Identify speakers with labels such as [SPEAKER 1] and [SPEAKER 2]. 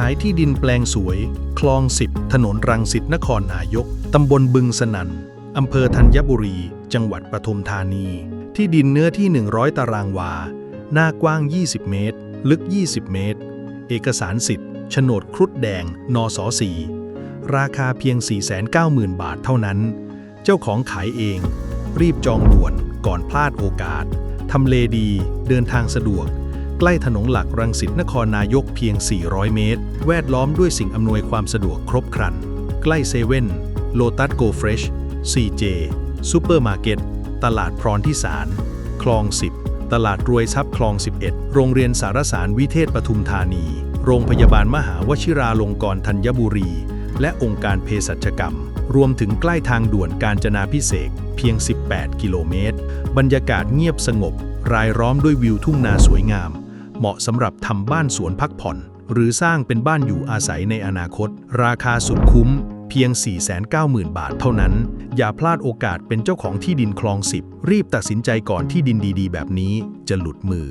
[SPEAKER 1] ขายที่ดินแปลงสวย คลองสิบถนนรังสิตนครนายก ตำบลบึงสนันอำเภอธัญบุรี จังหวัดปทุมธานี ที่ดินเนื้อที่ 100 ตารางวา หน้ากว้าง 20 เมตร ลึก 20 เมตร เอกสารสิทธิ์โฉนดครุฑแดง นสสีราคาเพียง 490,000 บาทเท่านั้น เจ้าของขายเอง รีบจองด่วนก่อนพลาดโอกาส ทำเลดี เดินทางสะดวก ใกล้ถนนหลักรังสิตนครนายกเพียง 400 เมตร แวดล้อมด้วยสิ่งอำนวยความสะดวกครบครัน ใกล้เซเว่นโลตัสโกเฟรช CJ ซูเปอร์มาร์เก็ต ตลาดพรอนที่สาร คลอง 10 ตลาดรวยทรัพย์คลอง 11 โรงเรียนสารสารวิเทศปทุมธานี โรงพยาบาลมหาวชิราลงกรณ์ธัญบุรี และองค์การเภสัชกรรม รวมถึงใกล้ทางด่วนการจนาพิเศษเพียง 18 กิโลเมตร บรรยากาศเงียบสงบ รายล้อมด้วยวิวทุ่งนาสวยงาม เหมาะสำหรับทำบ้านสวนพักผ่อน หรือสร้างเป็นบ้านอยู่อาศัยในอนาคต ราคาสุดคุ้ม เพียง 490,000 บาทเท่านั้น อย่าพลาดโอกาสเป็นเจ้าของที่ดินคลองสิบรีบตัดสินใจก่อนที่ดินดีๆ แบบนี้จะหลุดมือ